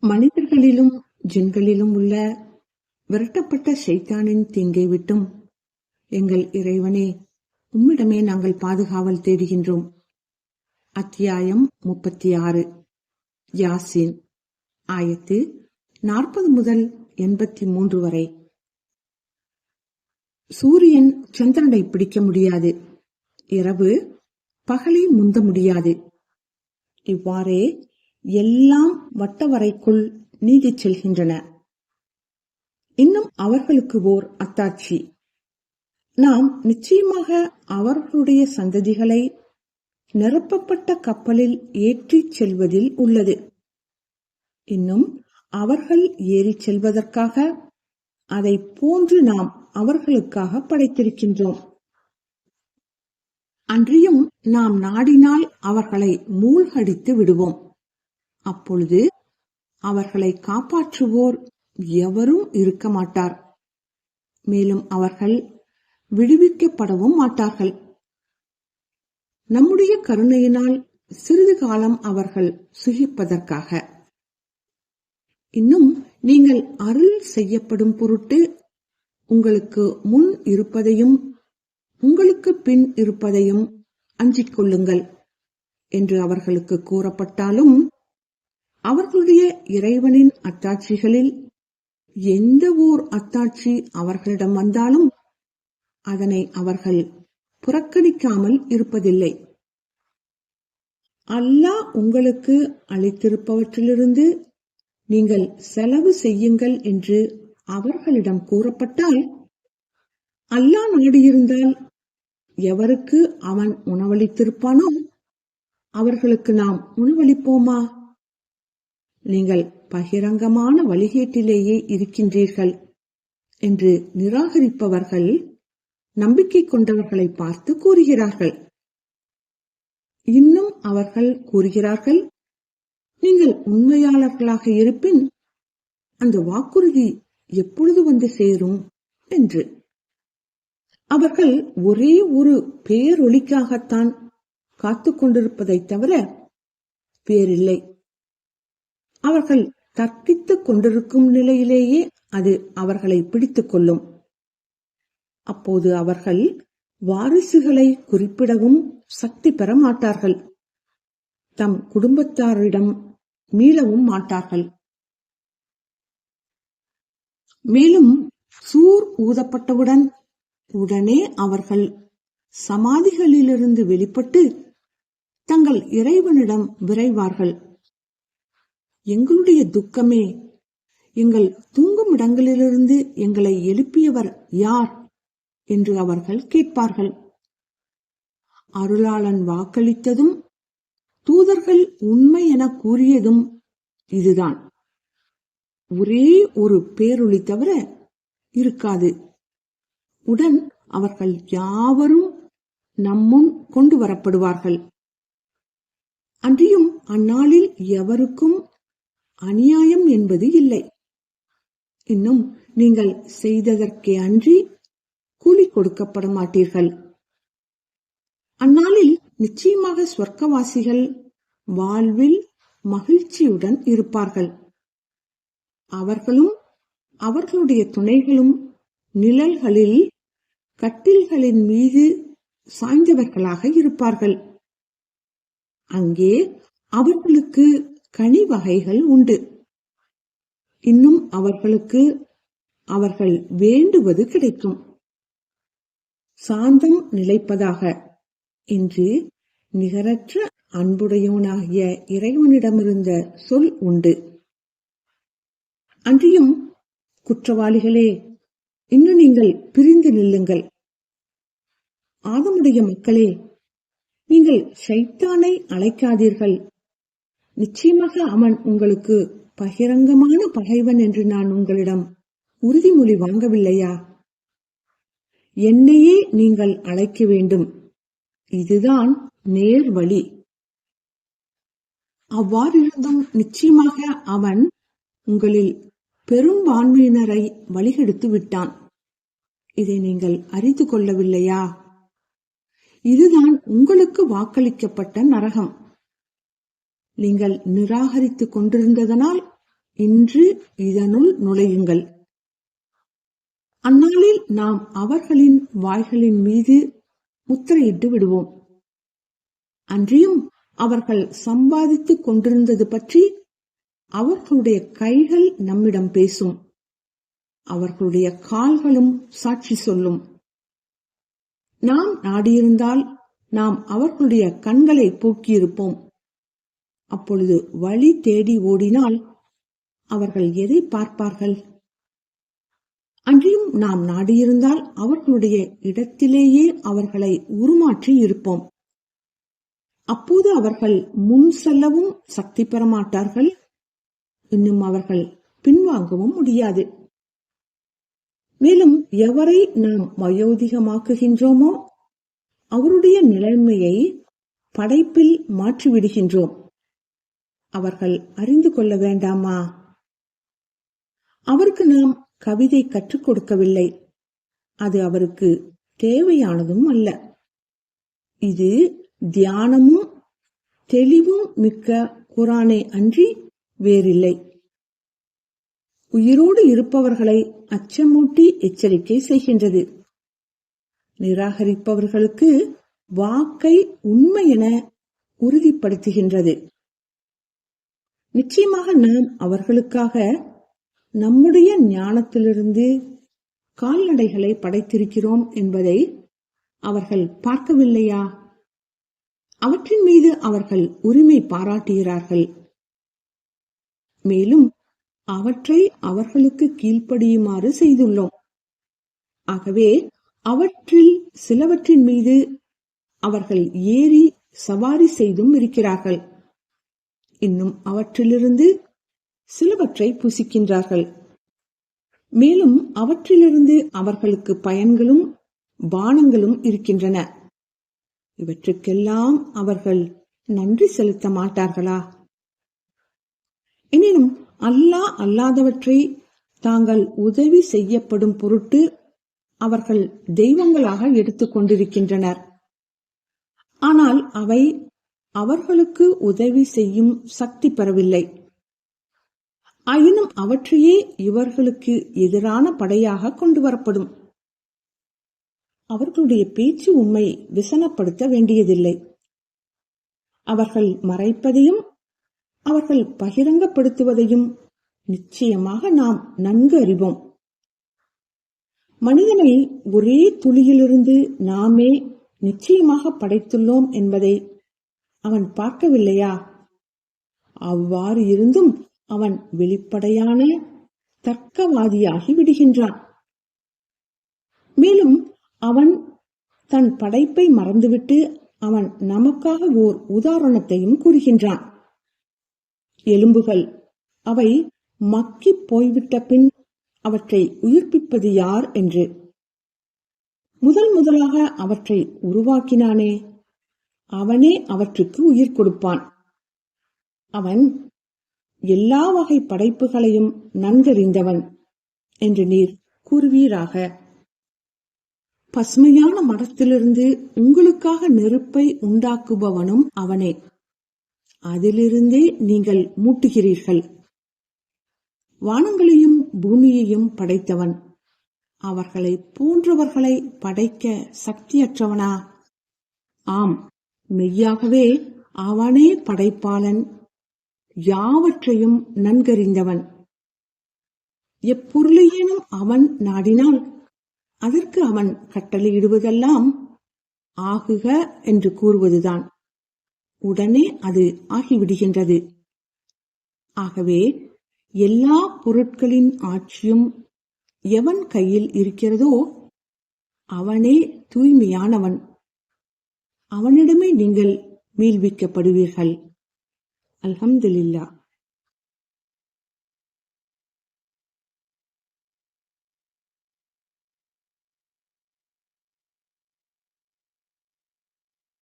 மனிதர்களிலும் ஜின்களிலும் உள்ள விரட்டப்பட்ட ஷைத்தானின் தீங்கை விட்டும் எங்கள் இறைவனே உம்மிடமே நாங்கள் பாதுகாவல் தேடுகின்றோம். அத்தியாயம் முப்பத்தி ஆறு யாசின் ஆயத்து நாற்பது முதல் எண்பத்தி மூன்று வரை. சூரியன் சந்திரனை பிடிக்க முடியாது. இரவு பகலை முந்த முடியாது. இவ்வாறே எல்லாம் வட்டவரைக்குள் நீதி செல்கின்றன. இன்னும் அவர்களுக்கு ஓர் அத்தாட்சி. நாம் நிச்சயமாக அவர்களுடைய சந்ததிகளை நிரப்பப்பட்ட கப்பலில் ஏற்றிச் செல்வதில் உள்ளது. இன்னும் அவர்கள் ஏறிச் செல்வதற்காக அதை போன்று நாம் அவர்களுக்காக படைத்திருக்கின்றோம். அன்றியும் நாம் நாடினால் அவர்களை மூழ்கடித்து விடுவோம். அப்பொழுது அவர்களை காப்பாற்றுவோர் எவரும் இருக்க மாட்டார். மேலும் அவர்கள் விடுவிக்கப்படவும் மாட்டார்கள். நம்முடைய கருணையினால் சிறிது காலம் அவர்கள் சுகிப்பதற்காக. இன்னும் நீங்கள் அருள் செய்யப்படும் பொருட்டு உங்களுக்கு முன் இருப்பதையும் உங்களுக்கு பின் இருப்பதையும் அஞ்சிக் கொள்ளுங்கள் என்று அவர்களுக்கு கூறப்பட்டாலும் அவர்களுடைய இறைவனின் அத்தாட்சிகளில் எந்த ஓர் அத்தாட்சி அவர்களிடம் வந்தாலும் அதனை அவர்கள் புறக்கணிக்காமல் இருப்பதில்லை. அல்லாஹ் உங்களுக்கு அளித்திருப்பவற்றிலிருந்து நீங்கள் செலவு செய்யுங்கள் என்று அவர்களிடம் கூறப்பட்டால் அல்லாஹ் நாடியிருந்தால் எவருக்கு அவன் உணவளித்திருப்பானோ அவர்களுக்கு நாம் உணவளிப்போமா? நீங்கள் பகிரங்கமான வழிகேட்டிலேயே இருக்கின்றீர்கள் என்று நிராகரிப்பவர்கள் நம்பிக்கை கொண்டவர்களை பார்த்து கூறுகிறார்கள். இன்னும் அவர்கள் கூறுகிறார்கள் நீங்கள் உண்மையாளர்களாக இருப்பின் அந்த வாக்குறுதி எப்பொழுது வந்து சேரும்? என்று. அவர்கள் ஒரே ஒரு பேரொலிக்காகத்தான் காத்து தவிர தவிர வேறில்லை. அவர்கள் தர்க்கித்துக் கொண்டிருக்கும் நிலையிலேயே அது அவர்களை பிடித்துக் கொள்ளும். அப்போது அவர்கள் வாரிசுகளை குறிப்பிடவும் சக்தி பெற மாட்டார்கள். தம் குடும்பத்தாரிடம் மீளவும் மாட்டார்கள். மேலும் சூர் ஊதப்பட்டவுடன் உடனே அவர்கள் சமாதிகளிலிருந்து வெளிப்பட்டு தங்கள் இறைவனிடம் விரைவார்கள். எங்களுடைய துக்கமே. எங்கள் தூங்கும் இடங்களிலிருந்து எங்களை எழுப்பியவர் யார்? என்று அவர்கள் கேட்பார்கள். அருளாளன் வாக்களித்ததும் தூதர்கள் உண்மை என கூறியதும் இதுதான். ஒரே ஒரு பேரொளி தவிர இருக்காது. உடன் அவர்கள் யாவரும் நம்முன் கொண்டு வரப்படுவார்கள். அன்றியும் அந்நாளில் எவருக்கும் அநியாயம் என்பது இல்லை. இன்னும் நீங்கள் செய்ததற்கே அன்றி கூலி கொடுக்கப்பட மாட்டீர்கள். அந்நாளில் நிச்சயமாக சொர்க்கவாசிகள் வாழ்வில் மகிழ்ச்சியுடன் இருப்பார்கள். அவர்களும் அவர்களுடைய துணைகளும் நிழல்களில் கட்டில்களின் மீது சாய்ந்தவர்களாக இருப்பார்கள். அங்கே அவர்களுக்கு கனி வகைகள் உண்டு. இன்னும் அவர்களுக்கு அவர்கள் வேண்டுவது கிடைக்கும். சாந்தம் நிலைப்பதாக. என்று நிகரற்ற அன்புடையவனாகிய இறைவனிடமிருந்த சொல் உண்டு. அன்றியும் குற்றவாளிகளே இன்னும் நீங்கள் பிரிந்து நில்லுங்கள். ஆதமுடைய மக்களே நீங்கள் சைத்தானை அழைக்காதீர்கள். நிச்சயமாக அவன் உங்களுக்கு பகிரங்கமான பகைவன் என்று நான் உங்களிடம் உறுதிமொழி வாங்கவில்லையா? என்னையே நீங்கள் அழைக்க வேண்டும். இதுதான் நேர் வழி. அவ்வாறிருந்தும் நிச்சயமாக அவன் உங்களில் பெரும்பான்மையினரை வழிகெடுத்து விட்டான். இதை நீங்கள் அறிந்து கொள்ளவில்லையா? இதுதான் உங்களுக்கு வாக்களிக்கப்பட்ட நரகம். நீங்கள் நிராகரித்துக் கொண்டிருந்ததனால் இன்று இதனுள் நுழையுங்கள். அந்நாளில் நாம் அவர்களின் வாய்களின் மீது முத்திரையிட்டு விடுவோம். அன்றியும் அவர்கள் சம்பாதித்துக் கொண்டிருந்தது பற்றி அவர்களுடைய கைகள் நம்மிடம் பேசும். அவர்களுடைய கால்களும் சாட்சி சொல்லும். நாம் நாடியிருந்தால் நாம் அவர்களுடைய கண்களை போக்கியிருப்போம். அப்பொழுது வழி தேடி ஓடினால் அவர்கள் எதை பார்ப்பார்கள்? அன்றியும் நாம் நாடியிருந்தால் அவர்களுடைய இடத்திலேயே அவர்களை உருமாற்றி இருப்போம். அப்போது அவர்கள் முன் செல்லவும் சக்தி பெற மாட்டார்கள் இன்னும் அவர்கள் பின்வாங்கவும் முடியாது. மேலும் எவரை நாம் வயோதிகமாக்குகின்றோமோ அவருடைய நிலைமையை படைப்பில் மாற்றிவிடுகின்றோம். அவர்கள் அறிந்து கொள்ள வேண்டாமா? அவருக்கு நாம் கவிதை கற்றுக் கொடுக்கவில்லை. அது அவருக்கு தேவையானதும் அல்ல. இது தியானமும் தெளிவும் மிக்க குரானை அன்றி வேறில்லை. உயிரோடு இருப்பவர்களை அச்சமூட்டி எச்சரிக்கை செய்கின்றது. நிராகரிப்பவர்களுக்கு வாக்கை உண்மை என உறுதிப்படுத்துகின்றது. நிச்சயமாக நாம் அவர்களுக்காக நம்முடைய ஞானத்திலிருந்து கால்நடைகளை படைத்திருக்கிறோம் என்பதை அவர்கள் பார்க்கவில்லையா? அவற்றின் மீது அவர்கள் உரிமை பாராட்டுகிறார்கள். மேலும் அவற்றை அவர்களுக்கு கீழ்ப்படியுமாறு செய்துள்ளோம். ஆகவே அவற்றில் சிலவற்றின் மீது அவர்கள் ஏறி சவாரி செய்தும் இருக்கிறார்கள். இன்னும் அவற்றிலிருந்து சிலவற்றை புசிக்கின்றார்கள். மேலும் அவற்றிலிருந்து அவர்களுக்கு பயன்களும் பானங்களும் இருக்கின்றன. இவற்றுக்கெல்லாம் அவர்கள் நன்றி செலுத்த மாட்டார்களா? எனினும் அல்லாஹ் அல்லாதவற்றை தாங்கள் உதவி செய்யப்படும் பொருட்டு அவர்கள் தெய்வங்களாக எடுத்துக் கொண்டிருக்கின்றனர். ஆனால் அவை அவர்களுக்கு உதவி செய்யும் சக்தி பெறவில்லை. ஆயினும் அவற்றையே இவர்களுக்கு எதிரான படையாக கொண்டு வரப்படும். அவர்களுடைய பேச்சு உண்மை விசனப்படுத்த வேண்டியதில்லை. அவர்கள் மறைப்பதையும் அவர்கள் பகிரங்கப்படுத்துவதையும் நிச்சயமாக நாம் நன்கு அறிவோம். மனிதனை ஒரே துளியிலிருந்து நாமே நிச்சயமாக படைத்துள்ளோம் என்பதை அவன் பார்க்கவில்லையா? அவ்வாறு இருந்தும் அவன் வெளிப்படையான தர்க்கவாதியாகி விடுகின்றான். மேலும் அவன் தன் படைப்பை மறந்துவிட்டு அவன் நமக்காக ஓர் உதாரணத்தையும் கூறுகின்றான். எலும்புகள். அவை மக்கி போய்விட்ட பின் அவற்றை உயிர்ப்பிப்பது யார் என்று. முதல் முதலாக அவற்றை உருவாக்கினானே. அவனே அவற்றுக்கு உயிர் கொடுப்பான். அவன் எல்லா வகை படைப்புகளையும் நன்கறிந்தவன் என்று நீர் கூறுவீராக. பசுமையான மரத்திலிருந்து உங்களுக்காக நெருப்பை உண்டாக்குபவனும் அவனே. அதிலிருந்தே நீங்கள் மூட்டுகிறீர்கள். வானங்களையும் பூமியையும் படைத்தவன். அவர்களை போன்றவர்களை படைக்க சக்தியற்றவனா? ஆம். மெய்யாகவே அவனே படைப்பாளன் யாவற்றையும் நன்கறிந்தவன். எப்பொருளையேனும் அவன் நாடினால் அதற்கு அவன் கட்டளையிடுவதெல்லாம் ஆகுக என்று கூறுவதுதான். உடனே அது ஆகிவிடுகின்றது. ஆகவே எல்லா பொருட்களின் ஆட்சியும் எவன் கையில் இருக்கிறதோ அவனே தூய்மையானவன். அவனிடமே நீங்கள் மீள்விக்கப்படுவீர்கள். அல்ஹம்துலில்லா